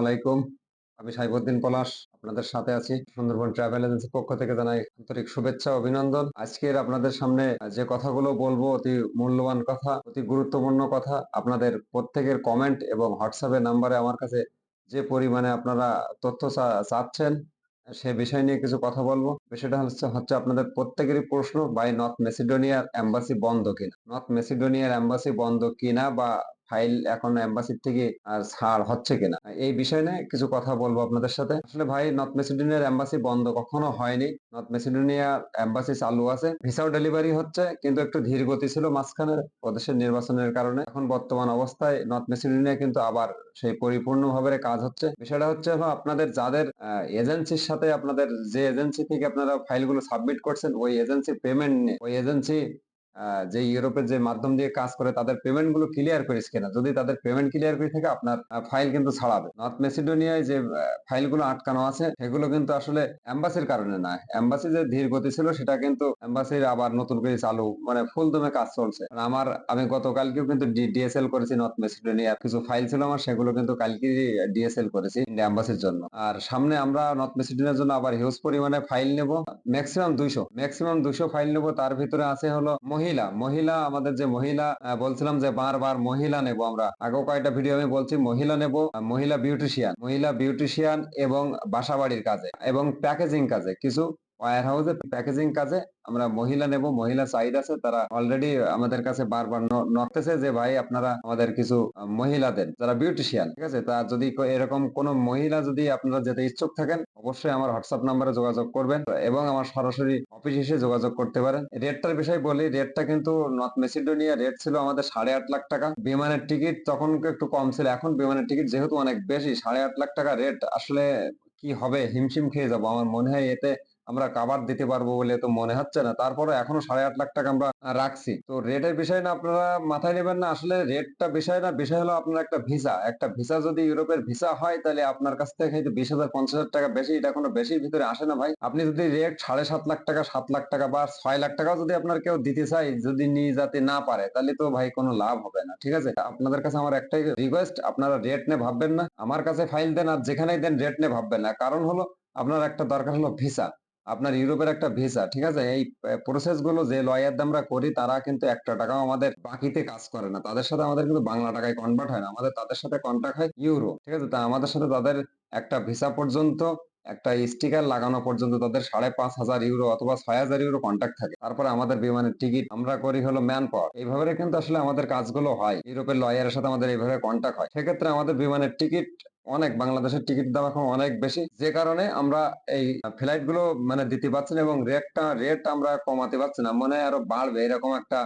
আলাইকুম। আমি সাইবুদ্দিন পলাশ, আপনাদের সাথে আছি সুন্দরবন ট্রাভেল পক্ষ থেকে শুভেচ্ছা, অভিনন্দন। আজকের আপনাদের সামনে যে কথাগুলো বলব অতি মূল্যবান কথা, অতি গুরুত্বপূর্ণ কথা, আপনাদের প্রত্যেকের কমেন্ট এবং হোয়াটসঅ্যাপের নাম্বারে আমার কাছে যে পরিমাণে আপনারা তথ্য চাচ্ছেন, সে বিষয় নিয়ে কিছু কথা বলব। বিষয়টা হচ্ছে হচ্ছে আপনাদের প্রত্যেকেরই প্রশ্ন বাই নর্থ মেসিডোনিয়ার এম্বাসি বন্ধ কিনা। নর্থ মেসিডোনিয়ার এম্বাসি বন্ধ কিনা বা ফাইল এখন এম্বাসির থেকে আর ছাড় হচ্ছে কিনা? এই বিষয় নিয়ে কিছু কথা বলব আপনাদের সাথে। আসলে ভাই নর্থ মেসিডোনিয়ার এম্বাসি বন্ধ কখনো হয়নি। নর্থ মেসিডোনিয়ার এম্বাসি চালু আছে। ভিসাও ডেলিভারি হচ্ছে, কিন্তু একটু ধীর গতি ছিল মাঝখানে প্রদেশের নির্বাচনের কারণে। এখন বর্তমান অবস্থায় নর্থ মেসিডোনিয়া কিন্তু আবার সেই পরিপূর্ণভাবে কাজ হচ্ছে। বিষয়টা হচ্ছে আপনাদের যাদের এজেন্সির সাথে আপনাদের যে এজেন্সি থেকে আপনারা ফাইলগুলো সাবমিট করছেন, ওই এজেন্সির পেমেন্ট নিয়ে। ওই এজেন্সি যে ইউরোপের যে মাধ্যম দিয়ে কাজ করে, তাদের পেমেন্টগুলো ক্লিয়ার করিস কিনা? যদি তাদের পেমেন্ট ক্লিয়ার করে থাকে আপনার ফাইল কিন্তু ছাড়াবে। নর্থ মেসিডোনিয়ায় যে ফাইলগুলো আটকানো আছে, সেগুলো কিন্তু আসলে এম্বাসির কারণে না। এম্বাসি যে ধীর গতি ছিল, সেটা কিন্তু এম্বাসির আবার নতুন করে চালু মানে ফুল দমে কাজ চলছে। আমার, আমি গতকালকেও কিন্তু ডিএসএল করেছি নর্থ মেসিডোনিয়া কিছু ফাইল ছিল আমার, সেগুলো কিন্তু কালকে ডিএসএল করেছি ইন্ডিয়া এম্বাসির জন্য। আর সামনে আমরা নর্থ মেসিডোনিয়ার জন্য আবার হিউজ পরিমাণে ফাইল নেব। ম্যাক্সিমাম দুইশো। ম্যাক্সিমাম দুইশো ফাইল নেব। তার ভিতরে আছে হলো মহিলা মহিলা আমাদের যে মহিলা বলছিলাম যে বারবার মহিলা নেব আমরা। আগেও কয়েকটা ভিডিও আমি বলছি, মহিলা নেব মহিলা বিউটিশিয়ান মহিলা বিউটিশিয়ান এবং বাসাবাড়ির কাজে এবং প্যাকেজিং কাজে। কিছু ওয়ার হাউসে প্যাকেজিং কাজে আমরা মহিলা নেব, মহিলা সাইড আছে, তারা অলরেডি আমাদের কাছে বারবার নড়তেছে যে, ভাই, আপনারা আমাদের কিছু মহিলা দেন, যারা বিউটিশিয়ান ঠিক আছে? তা যদি এরকম কোন মহিলা যদি আপনারা যেতে ইচ্ছুক থাকেন, অবশ্যই আমার হোয়াটসঅ্যাপ নাম্বারে যোগাযোগ করবেন এবং আমার সরাসরি অফিস এসে যোগাযোগ করতে পারেন। রেটটার বিষয় বলি রেটটা কিন্তু নর্থ মেসিডোনিয়া রেট ছিল আমাদের সাড়ে আট লাখ টাকা। বিমানের টিকিট তখন একটু কম ছিল, এখন বিমানের টিকিট যেহেতু অনেক বেশি, সাড়ে আট লাখ টাকা রেট আসলে কি হবে, হিমশিম খেয়ে যাব, আমার মনে হয় এতে আমরা কাবার দিতে পারব বলে তো মনে হচ্ছে না। তারপরে এখনও সাড়ে আট লাখ টাকা আমরা রাখছি। তো রেটের বিষয় না, আপনারা মাথায় নেবেন না। আসলে রেটটা বিষয় না, বিষয় হলো আপনার একটা ভিসা একটা ভিসা যদি ইউরোপের ভিসা হয়, তাহলে আপনার কাছ থেকে হয়তো বিশ হাজার, পঞ্চাশ হাজার টাকা বেশি। এটা কোনো বেশির ভিতরে আসে না ভাই। আপনি যদি রেট সাড়ে সাত লাখ টাকা, সাত লাখ টাকা বা ছয় লাখ টাকা যদি আপনার কেউ দিতে চাই যদি নিয়ে যেতে না পারে, তাহলে তো ভাই কোনো লাভ হবে না, ঠিক আছে? আপনাদের কাছে আমার একটাই রিকোয়েস্ট আপনারা রেট নিয়ে ভাববেন না। আমার কাছে ফাইল দেন আর যেখানেই দেন রেট নিয়ে ভাববেন না। কারণ হলো, আপনার একটা দরকার হলো ভিসা আপনার ইউরোপের একটা ভিসা ঠিক আছে? এই প্রসেসগুলো যে লয়ার আমরা করি, তারা কিন্তু একটা টাকাও আমাদের বাকিতে কাজ করে না। তাদের সাথে আমাদের কিন্তু বাংলা টাকায় কনভার্ট হয় না। আমাদের তাদের সাথে কন্ট্যাক্ট হয় ইউরো ঠিক আছে? তা আমাদের সাথে তাদের একটা ভিসা পর্যন্ত একটা স্টিকার লাগানো পর্যন্ত তাদের সাড়ে পাঁচ হাজার ইউরো অথবা ছয় হাজার ইউরো কন্ট্যাক্ট থাকে। তারপরে আমাদের বিমানের টিকিট আমরা করি হলো ম্যান পাওয়ার এইভাবে কিন্তু আসলে আমাদের কাজগুলো হয়। ইউরোপের লয়ারের সাথে আমাদের এইভাবে কন্ট্যাক্ট হয়। সেক্ষেত্রে আমাদের বিমানের টিকিট অনেক, বাংলাদেশের টিকিট দাম এখন অনেক বেশি। যে কারণে আমরা এই ফ্লাইটগুলো মানে দিতে পারছি না এবং রেটটা রেট আমরা কমাতে পারছি না। মনে হয় আরও বাড়বে। এরকম একটা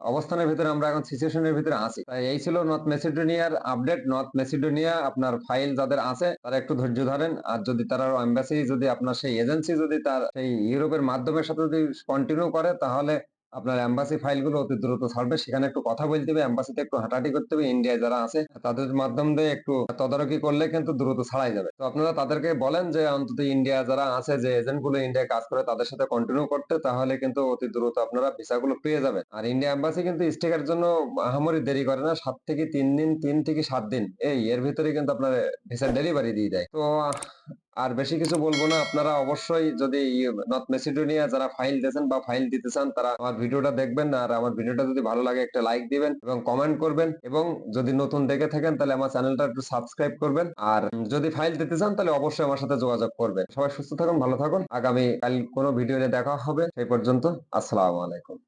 অবস্থানের ভিতরে আমরা এখন সিচুয়েশনের ভিতরে আছি। তাই এই ছিল নর্থ মেসিডোনিয়ার আপডেট নর্থ মেসিডোনিয়া আপনার ফাইল যাদের আছে, তারা একটু ধৈর্য ধরেন। আর যদি তারা এম্বাসি যদি আপনার সেই এজেন্সি যদি তার সেই ইউরোপের মাধ্যমের সাথে যদি কন্টিনিউ করে, তাহলে আপনার এম্বাসি ফাইলগুলো অতি দ্রুত ছাড়বে। সেখানে একটু কথা বলতে হবে এম্বাসিতে একটু হাঁটাহাঁটি করতে হবে। ইন্ডিয়ায় যারা আছে, তাদের মাধ্যম দিয়ে একটু তদারকি করলে কিন্তু দ্রুত ছাড়াই যাবে। তো আপনারা তাদেরকে বলেন যে, অন্তত ইন্ডিয়া যারা আছে, যে এজেন্টগুলো ইন্ডিয়ায় কাজ করে, তাদের সাথে কন্টিনিউ করতে, তাহলে কিন্তু অতি দ্রুত আপনারা ভিসাগুলো পেয়ে যাবেন। আর ইন্ডিয়া এম্বাসি কিন্তু স্টিকার জন্য আহামরি দেরি করে না, সাত থেকে তিন দিন, তিন থেকে সাত দিন। এই, এর ভিতরে কিন্তু আপনার ভিসা ডেলিভারি দিয়ে দেয়। তো আর বেশি কিছু বলব না। আপনারা অবশ্যই যদি নর্থ মেসিডোনিয়া যারা ফাইল দিয়েছেন বা ফাইল দিতে চান, তারা আমার ভিডিওটা দেখবেন আর আমার ভিডিওটা যদি ভালো লাগে একটা লাইক দিবেন এবং কমেন্ট করবেন এবং যদি নতুন দেখে থাকেন, তাহলে আমার চ্যানেলটা একটু সাবস্ক্রাইব করবেন আর যদি ফাইল দিতে চান, তাহলে অবশ্যই আমার সাথে যোগাযোগ করবেন। সবাই সুস্থ থাকুন, ভালো থাকুন। আগামী কাল কোনো ভিডিও দেখা হবে, সেই পর্যন্ত আসসালামু আলাইকুম।